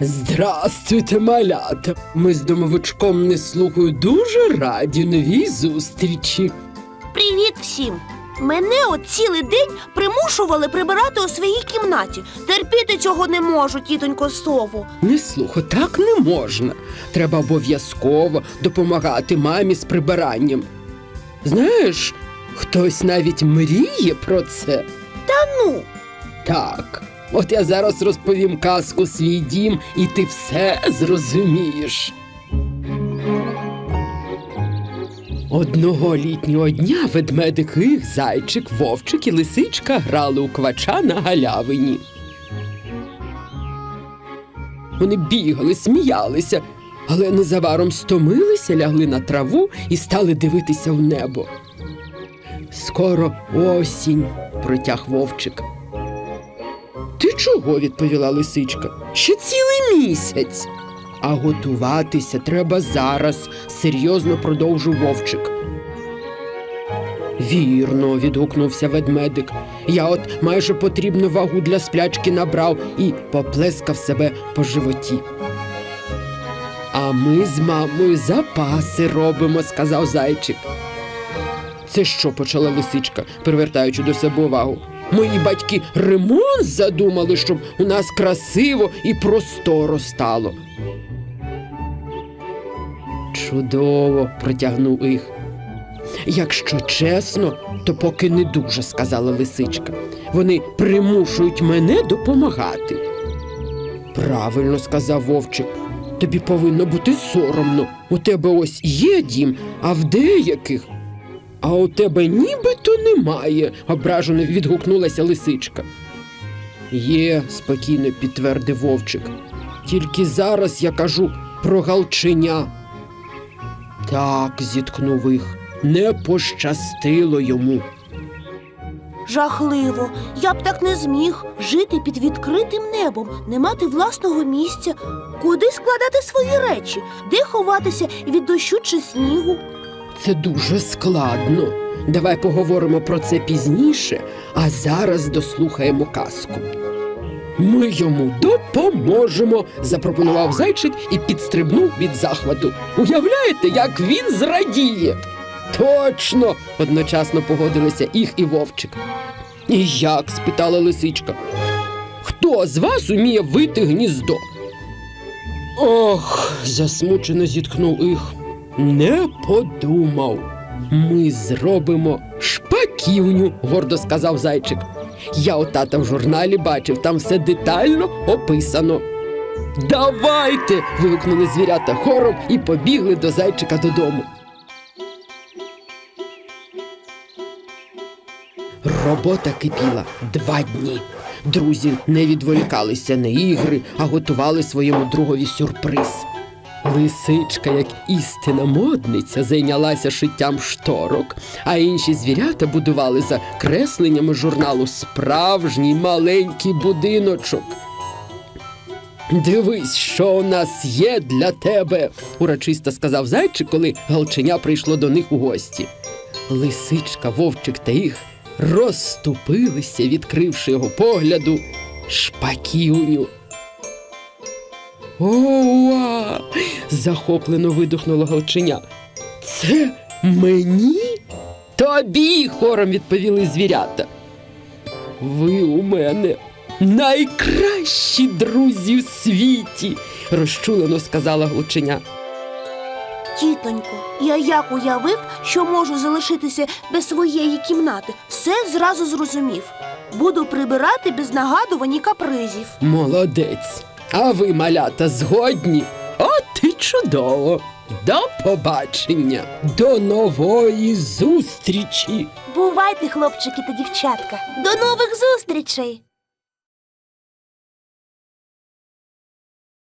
Здрастуйте, малята. Ми з домовичком неслухою дуже раді новій зустрічі. Привіт всім! Мене от цілий день примушували прибирати у своїй кімнаті. Терпіти цього не можу, тітонько сову. Не слухо, так не можна. Треба обов'язково допомагати мамі з прибиранням. Знаєш, хтось навіть мріє про це. Та Ну, Так, от я зараз розповім казку свій дім, і ти все зрозумієш. Одного літнього дня ведмедик їх, зайчик, вовчик і лисичка грали у квача на галявині. Вони бігали, сміялися, але незабаром стомилися, лягли на траву і стали дивитися в небо. Скоро осінь, протяг вовчик. Ти чого? відповіла лисичка. Ще цілий місяць. А готуватися треба зараз, серйозно продовжив вовчик. Вірно, відгукнувся ведмедик. Я от майже потрібну вагу для сплячки набрав і поплескав себе по животі. А ми з мамою запаси робимо, сказав зайчик. Це що, почала лисичка, привертаючи до себе увагу. Мої батьки ремонт задумали, щоб у нас красиво і просторо стало. Чудово, протягнув їх. Якщо чесно, то поки не дуже, сказала лисичка. Вони примушують мене допомагати. Правильно сказав вовчик. Тобі повинно бути соромно. У тебе ось є дім, а в деяких. А у тебе нібито немає, ображено відгукнулася лисичка. Є, спокійно підтвердив вовчик. Тільки зараз я кажу про галченя. Так, зіткнув їх. Не пощастило йому. жахливо. Я б так не зміг жити під відкритим небом, не мати власного місця. Куди складати свої речі, де ховатися від дощу чи снігу? Це дуже складно. Давай поговоримо про це пізніше, а зараз дослухаємо казку. Ми йому допоможемо, запропонував зайчик і підстрибнув від захвату. Уявляєте, як він зрадіє? Точно! одночасно погодилися їх і вовчик. І як? спитала лисичка. Хто з вас уміє вити гніздо? Ох, засмучено зіткнув їх. Не подумав. Ми зробимо шпаківню, гордо сказав зайчик. Я у тата в журналі бачив, там все детально описано. Давайте. вигукнули звірята хором і побігли до зайчика додому. Робота кипіла два дні. Друзі не відволікалися на ігри, а готували своєму другові сюрприз. Лисичка, як істина модниця, зайнялася шиттям шторок, а інші звірята будували за кресленнями журналу справжній маленький будиночок. Дивись, що у нас є для тебе, урочисто сказав зайчик, коли галченя прийшло до них у гості. Лисичка, вовчик та їх розступилися, відкривши його погляду шпаківню. Ова! захоплено видихнуло галченя. Це мені? Тобі, хором відповіли звірята. Ви у мене найкращі друзі в світі, розчулено сказала галченя. Тітонько, я як уявив, що можу залишитися без своєї кімнати, все зразу зрозумів. Буду прибирати без нагадувань і капризів. Молодець. А ви, малята, згодні? От і чудово. До побачення, до нової зустрічі. Бувайте, хлопчики та дівчатка. До нових зустрічей!